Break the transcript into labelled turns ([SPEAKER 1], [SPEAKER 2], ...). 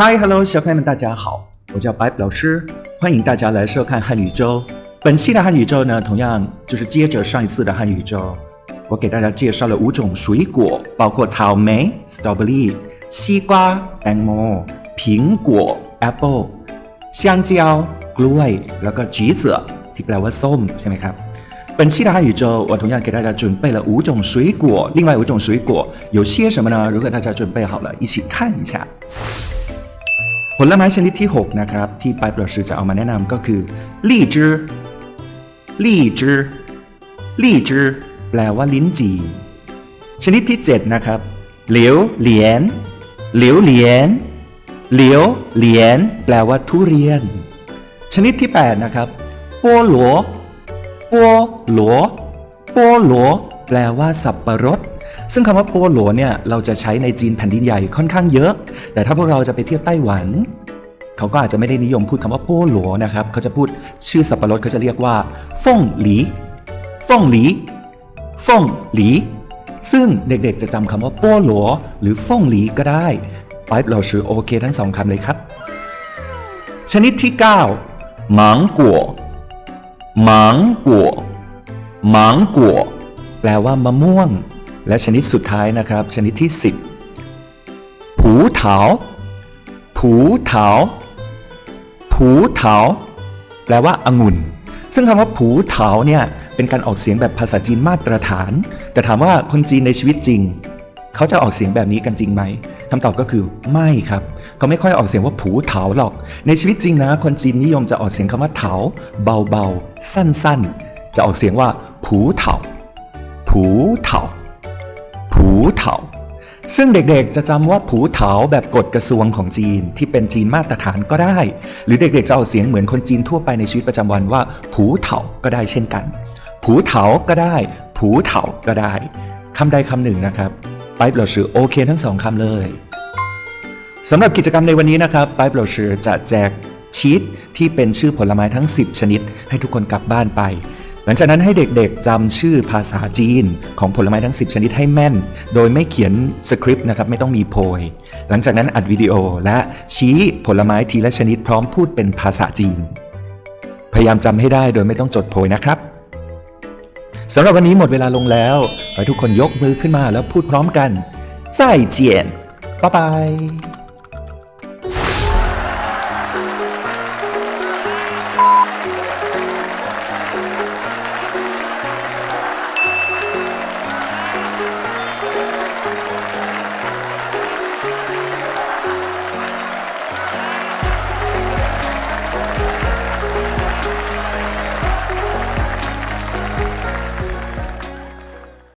[SPEAKER 1] 嗨，Hello，小朋友们，大家好，我叫白老师，欢迎大家来收看汉语周。本期的汉语周呢，同样就是接着上一次的汉语周，我给大家介绍了五种水果，包括草莓 （strawberry）、西瓜 （mango）、苹果 （apple）、香蕉 （glue） แล้วก็橘子ที่แปลว่าส้มใช่ไหมครับ本期的汉语周，我同样给大家准备了五种水果，另外五种水果有些什么呢？如果大家准备好了，一起看一下。 ผลไม้ชนิดที่ 6 นะครับ ที่ปลายประสือจะเอามาแนะนำก็คือลี่จื้อลี่จื้อลี่จื้อแปลว่าลิ้นจี่ชนิดที่ 7 นะครับ เหลียวเหลียนเหลียวเหลียนเหลียวเหลียนแปลว่าทุเรียน ชนิดที่ 8 นะครับโป้หลัวโป้หลัวโป้หลัวแปลว่าสับปะรด ซึ่งคำว่าโปหลวเนี่ยเราจะใช้ในจีนแผ่นดินใหญ่ค่อนข้างเยอะ แต่ถ้าพวกเราจะไปเที่ยวไต้หวัน เขาก็อาจจะไม่ได้นิยมพูดคำว่าโปหลวนะครับ เขาจะพูดชื่อสับปะรดเขาจะเรียกว่าฟ่งหลีฟ่งหลีฟ่งหลี ซึ่งเด็กๆจะจำคำว่าโปหลวหรือฟ่งหลีก็ได้ไปเราชื่อโอเคทั้งสองคำเลยครับ ชนิดที่9หมังกัวหมังกัวหมังกัวแปลว่ามะม่วง และชนิดสุดท้ายนะครับ ชนิดที่ 10 ผูเถา ผูเถา ผูเถา แปลว่าองุ่น ซึ่งคำว่าผูเถาเนี่ยเป็นการออกเสียงแบบภาษาจีนมาตรฐาน แต่ถามว่าคนจีนในชีวิตจริง เขาจะออกเสียงแบบนี้กันจริงไหมคำตอบก็คือไม่ครับเขาไม่ค่อยออกเสียงว่าผูเถาหรอก ในชีวิตจริงนะ คนจีนนิยมจะออกเสียงคำว่าเถาเบาๆ สั้นๆ จะออกเสียงว่าผูเถาผูเถา ผูเถา ซึ่งเด็กๆจะจำว่าผูเถาแบบกฎกระทรวงของจีนที่เป็นจีนมาตรฐานก็ได้ หรือเด็กๆจะออกเสียงเหมือนคนจีนทั่วไปในชีวิตประจำวันว่า ผูเถาก็ได้เช่นกัน ผูเถาก็ได้ ผูเถาก็ได้คำใดคำหนึ่งนะครับไปเปล่าชื่อโอเคทั้งสองคำเลยสำหรับกิจกรรมในวันนี้นะครับไปเปล่าชื่อจะแจกชีตที่เป็นชื่อผลไม้ทั้ง 10 ชนิด ให้ทุกคนกลับบ้านไป หลังจากนั้นให้เด็กๆจำชื่อภาษาจีนของผลไม้ทั้ง 10 ชนิดให้แม่น โดยไม่เขียนสคริปต์นะครับไม่ต้องมีโพย หลังจากนั้นอัดวิดีโอและชี้ผลไม้ทีละชนิดพร้อมพูดเป็นภาษาจีน พยายามจำให้ได้โดยไม่ต้องจดโพยนะครับสำหรับวันนี้หมดเวลาลงแล้วขอให้ทุกคนยกมือขึ้นมาแล้วพูดพร้อมกัน再见บ๊ายบาย